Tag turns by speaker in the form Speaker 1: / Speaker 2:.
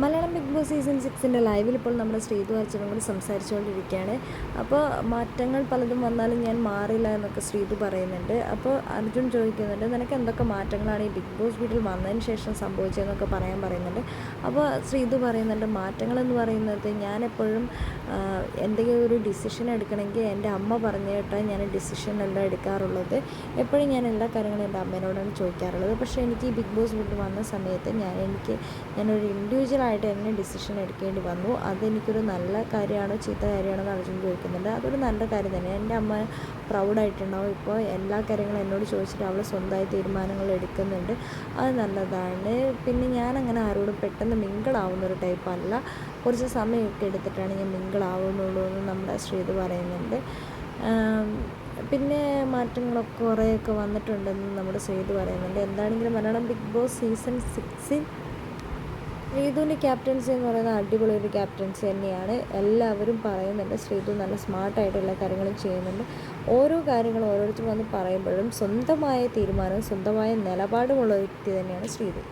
Speaker 1: Malayalam big boss season സിക്സിന്റെ ലൈവിൽ ഇപ്പോൾ നമ്മുടെ ശ്രീതു അർച്ചനും കൂടി സംസാരിച്ചുകൊണ്ടിരിക്കുകയാണ്. അപ്പോൾ മാറ്റങ്ങൾ പലതും വന്നാലും ഞാൻ മാറില്ല എന്നൊക്കെ ശ്രീതു പറയുന്നുണ്ട്. അപ്പോൾ അർജുൻ ചോദിക്കുന്നുണ്ട് നിനക്ക് എന്തൊക്കെ മാറ്റങ്ങളാണ് ഈ ബിഗ് ബോസ് വീട്ടിൽ വന്നതിന് ശേഷം സംഭവിച്ചതെന്നൊക്കെ പറയാൻ പറയുന്നുണ്ട്. അപ്പോൾ ശ്രീതു പറയുന്നുണ്ട് മാറ്റങ്ങൾ എന്ന് പറയുന്നത് ഞാൻ എപ്പോഴും എന്തെങ്കിലും ഒരു ഡിസിഷൻ എടുക്കണമെങ്കിൽ എന്റെ അമ്മ പറഞ്ഞു കേട്ടാൽ ഞാൻ ഡിസിഷൻ എല്ലാം എടുക്കാറുള്ളത്. എപ്പോഴും ഞാൻ എല്ലാ കാര്യങ്ങളും എന്റെ അമ്മേനോടാണ് ചോദിക്കാറുള്ളത്. പക്ഷേ എനിക്ക് ഈ ബിഗ് ബോസ് വീട്ടിൽ വന്ന സമയത്ത് ഞാൻ എനിക്ക് ഞാനൊരു ഇൻഡിവിജ്വൽ ആയിട്ട് തന്നെ ഡിസിഷൻ എടുക്കേണ്ടി വന്നു. അതെനിക്കൊരു നല്ല കാര്യമാണോ ചീത്ത കാര്യമാണോ എന്ന് അർജുൻ ചോദിക്കുന്നുണ്ട്. അതൊരു നല്ല കാര്യം തന്നെ. എന്റെ അമ്മ പ്രൗഡായിട്ടുണ്ടാവും ഇപ്പോൾ എല്ലാ കാര്യങ്ങളും എന്നോട് ചോദിച്ചിട്ട് അവൾ സ്വന്തമായി തീരുമാനങ്ങൾ എടുക്കുന്നുണ്ട്. അത് നല്ലതാണ്. പിന്നെ ഞാൻ അങ്ങനെ ആരോടും പെട്ടെന്ന് മിങ്കിളാവുന്ന ഒരു ടൈപ്പല്ല കുറച്ച് സമയമൊക്കെ എടുത്തിട്ടാണ് ഞാൻ മിങ്കിളാവുന്നുള്ളൂ എന്ന് നമ്മുടെ ശ്രീത് പറയുന്നുണ്ട്. പിന്നെ മാറ്റങ്ങളൊക്കെ കുറേയൊക്കെ വന്നിട്ടുണ്ടെന്ന് നമ്മുടെ ശ്രീത് പറയുന്നുണ്ട്. എന്താണെങ്കിലും മലയാളം ബിഗ് ബോസ് സീസൺ സിക്സിൽ ശ്രീതുവിന്റെ ക്യാപ്റ്റൻസി എന്ന് പറയുന്നത് അടിപൊളി ഒരു ക്യാപ്റ്റൻസി തന്നെയാണ്. എല്ലാവരും പറയുന്നുണ്ട് ശ്രീധു നല്ല സ്മാർട്ടായിട്ട് എല്ലാ കാര്യങ്ങളും ചെയ്യുന്നുണ്ട്. ഓരോ കാര്യങ്ങളും ഓരോരുത്തർ വന്ന് പറയുമ്പോഴും സ്വന്തമായ തീരുമാനവും സ്വന്തമായ നിലപാടുമുള്ള വ്യക്തി തന്നെയാണ് ശ്രീതു